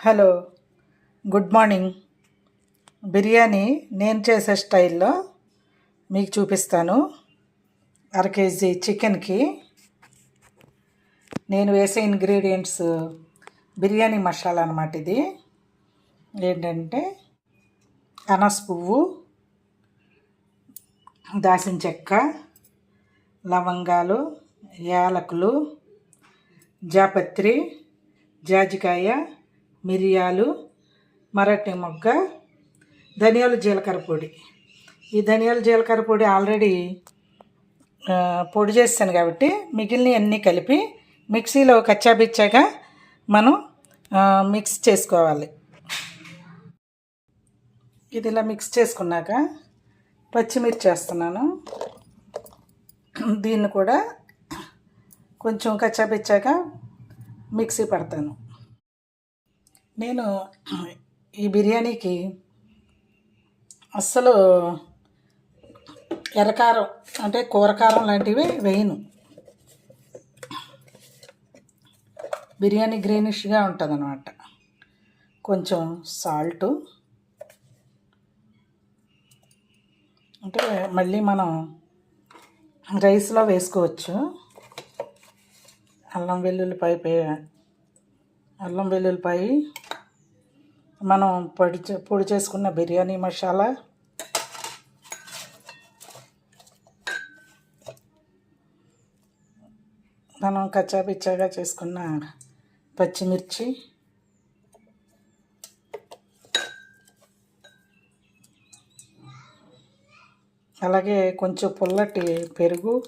Hello good morning. Biryani నేను చేసే స్టైల్లో మీకు చూపిస్తాను. అర కేజీ చికెన్కి నేను వేసే ఇంగ్రీడియంట్స్ బిర్యానీ మసాలా అనమాట ఇది. ఏంటంటే అనస్ పువ్వు దాసిన చెక్క లవంగాలు యాలకులు జాపత్రి జాజికాయ మిరియాలు మరటి మొగ్గ ధనియాలు జీలకర్ర పొడి. ఈ ధనియాలు జీలకర్ర పొడి ఆల్రెడీ పొడి చేస్తాను కాబట్టి మిగిలిన అన్నీ కలిపి మిక్సీలో కచ్చాబిచ్చాగా మనం మిక్స్ చేసుకోవాలి. ఇది ఇలా మిక్స్ చేసుకున్నాక పచ్చిమిర్చి వేస్తున్నాను. దీన్ని కూడా కొంచెం కచ్చాబిచ్చాక మిక్సీ పడతాను. నేను ఈ బిర్యానీకి అస్సలు ఎర్రకారం అంటే కూరకారం లాంటివి వేయను. బిర్యానీ గ్రీనిష్గా ఉంటుంది అనమాట కొంచెం సాల్టు. అంటే మళ్ళీ మనం రైస్లో వేసుకోవచ్చు. అల్లం వెల్లుల్లిపాయ అల్లం వెల్లుల్లిపాయ మనం పొడి చే- పొడి చేసుకున్న బిర్యానీ మసాలా. మనం కచ్చాపిచ్చాగా చేసుకున్న పచ్చిమిర్చి. అలాగే కొంచెం పుల్లటి పెరుగు.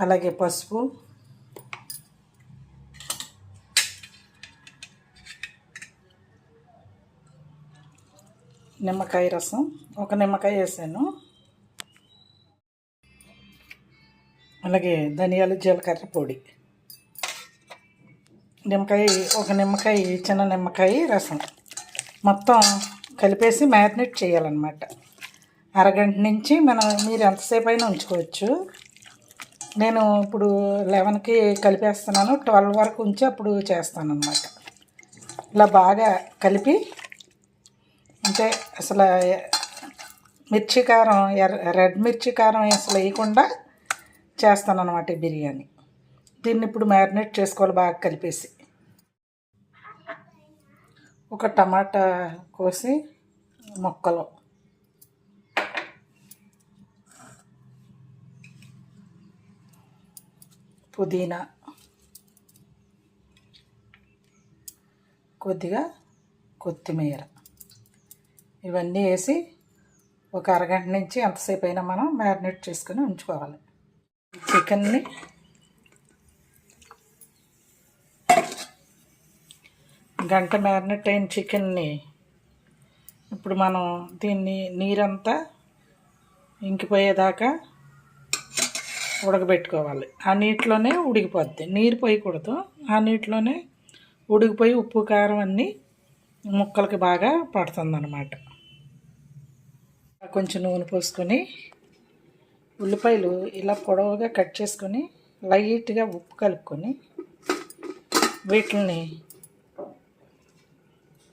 అలాగే పసుపు. నిమ్మకాయ రసం ఒక నిమ్మకాయ వేసాను. అలాగే ధనియాలు జీలకర్ర పొడి. నిమ్మకాయ ఒక నిమ్మకాయ చిన్న నిమ్మకాయ రసం. మొత్తం కలిపేసి మ్యారినేట్ చేయాలన్నమాట. అరగంట నుంచి మనం మీరు ఎంతసేపు అయినా ఉంచుకోవచ్చు. నేను ఇప్పుడు లెవెన్కి కలిపేస్తున్నాను ట్వెల్వ్ వరకు ఉంచి అప్పుడు చేస్తాను అన్నమాట ఇలా బాగా కలిపి అంటే అసలు మిర్చి కారం ఎర్ర రెడ్ మిర్చి కారం అసలు వేయకుండా చేస్తాను అనమాట ఈ బిర్యానీ. దీన్ని ఇప్పుడు మ్యారినేట్ చేసుకోవాలి బాగా కలిపేసి. ఒక టమాటా కోసి ముక్కలు. పుదీనా. కొద్దిగా కొత్తిమీర. ఇవన్నీ వేసి ఒక అరగంట నుంచి ఎంతసేపు అయినా మనం మ్యారినేట్ చేసుకొని ఉంచుకోవాలి. చికెన్ని గంట మ్యారినేట్ అయిన చికెన్ని ఇప్పుడు మనం దీన్ని నీరంతా ఇంకిపోయేదాకా ఉడకబెట్టుకోవాలి. ఆ నీటిలోనే ఉడికిపోద్ది. నీరు పోయకూడదు. ఆ నీటిలోనే ఉడికిపోయి ఉప్పు కారం అన్నీ ముక్కలకి బాగా పడుతుంది అన్నమాట కొంచెం నూనె పోసుకొని ఉల్లిపాయలు ఇలా పొడవుగా కట్ చేసుకొని లైట్గా ఉప్పు కలుపుకొని వీటిని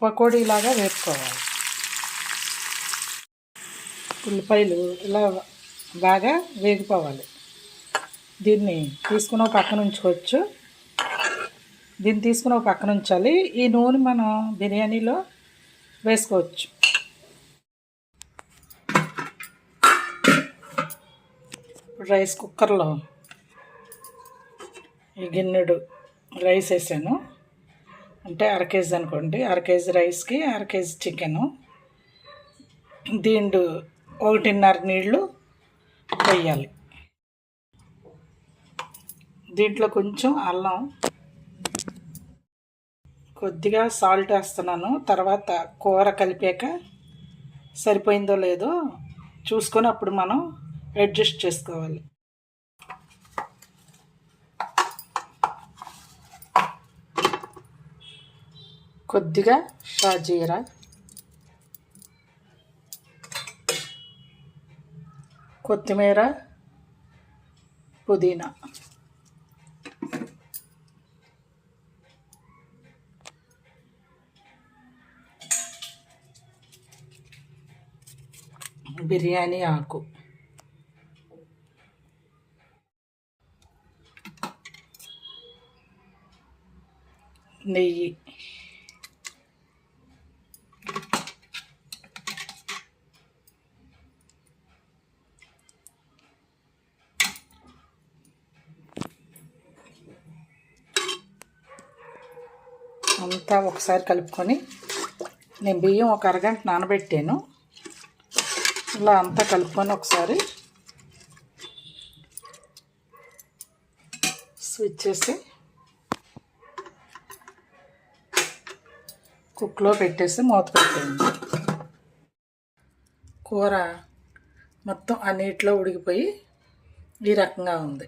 పకోడీలాగా వేపుకోవాలి. ఉల్లిపాయలు ఇలా బాగా వేగిపోవాలి. దీన్ని తీసుకున్న ఒక పక్కన ఉంచుకోవచ్చు. దీన్ని తీసుకుని ఒక పక్కన ఉంచాలి. ఈ నూనె మనం బిర్యానీలో వేసుకోవచ్చు. ఇప్పుడు రైస్ కుక్కర్లో ఈ గిన్నెడు రైస్ వేసాను. అంటే అర కేజీ అనుకోండి. అర కేజీ రైస్కి అర కేజీ చికెను దీండు ఒకటిన్నర నీళ్ళు వేయాలి. దీంట్లో కొంచెం అల్లం కొద్దిగా సాల్ట్ వేస్తున్నాను. తర్వాత కూర కలిపాక సరిపోయిందో లేదో చూసుకొని అప్పుడు మనం అడ్జస్ట్ చేసుకోవాలి. కొద్దిగా షాజీరా. కొత్తిమీర పుదీనా. బిర్యానీ ఆకు. నెయ్యి. అంతా ఒకసారి కలుపుకొని నేను బియ్యం ఒక అరగంట నానబెట్టాను. ఇలా అంతా కలుపుకొని ఒకసారి స్విచ్ చేసి కుక్లో పెట్టేసి మూత పెట్టేయండి. కూర మొత్తం ఆ నీటిలో ఉడికిపోయి ఈ రకంగా ఉంది.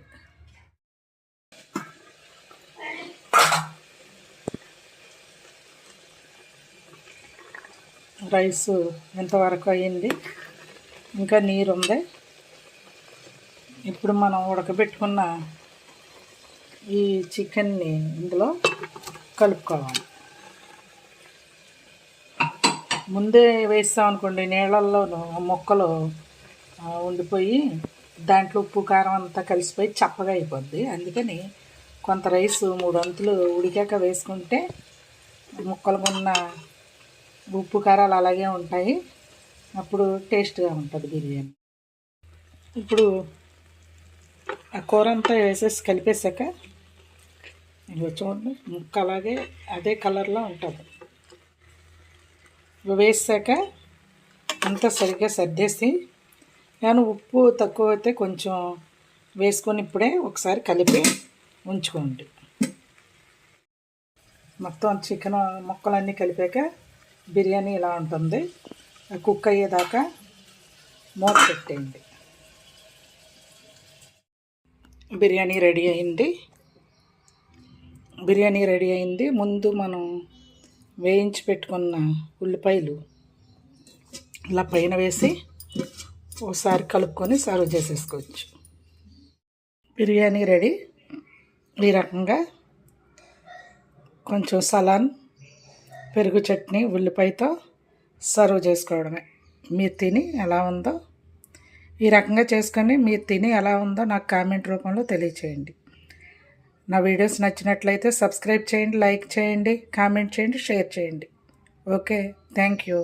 రైస్ ఎంతవరకు అయ్యింది? ఇంకా నీరు ఉంది ఇప్పుడు మనం ఉడకబెట్టుకున్న ఈ చికెన్ని ఇందులో కలుపుకోవాలి. ముందే వేస్తాం అనుకోండి నీళ్ళల్లో మొక్కలు ఉండిపోయి దాంట్లో ఉప్పు కారం అంతా కలిసిపోయి చప్పగా అయిపోద్ది. అందుకని కొంత రైస్ మూడు వంతులు ఉడికాక వేసుకుంటే ముక్కలున్న ఉప్పు కారాలు అలాగే ఉంటాయి. అప్పుడు టేస్ట్గా ఉంటుంది బిర్యానీ. ఇప్పుడు ఆ కూర అంతా వేసేసి కలిపేశాక ఇదిగో చూడండి ముక్క అలాగే అదే కలర్లో ఉంటుంది. వేసాక అంతా సరిగ్గా సర్దేసి నేను ఉప్పు తక్కువ అయితే కొంచెం వేసుకొని ఇప్పుడే ఒకసారి కలిపి ఉంచుకోండి. మొత్తం చికెన్ ముక్కలన్నీ కలిపాక బిర్యానీ ఇలా ఉంటుంది. కుక్ అయ్యేదాకా మూత పెట్టేయండి. బిర్యానీ రెడీ అయింది. బిర్యానీ రెడీ అయింది. ముందు మనం వేయించి పెట్టుకున్న ఉల్లిపాయలు ఇలా పైన వేసి ఒకసారి కలుపుకొని సర్వ్ చేసేసుకోవచ్చు. బిర్యానీ రెడీ. ఈ రకంగా కొంచెం సలాన్ పెరుగు చట్నీ ఉల్లిపాయతో సర్వ్ చేసుకోవడమే. మీరు తిని ఎలా ఉందో ఈ రకంగా చేసుకొని మీరు తిని ఎలా ఉందో నాకు కామెంట్ రూపంలో తెలియచేయండి. నా వీడియోస్ నచ్చినట్లయితే సబ్స్క్రైబ్ చేయండి లైక్ చేయండి కామెంట్ చేయండి షేర్ చేయండి. Okay thank you.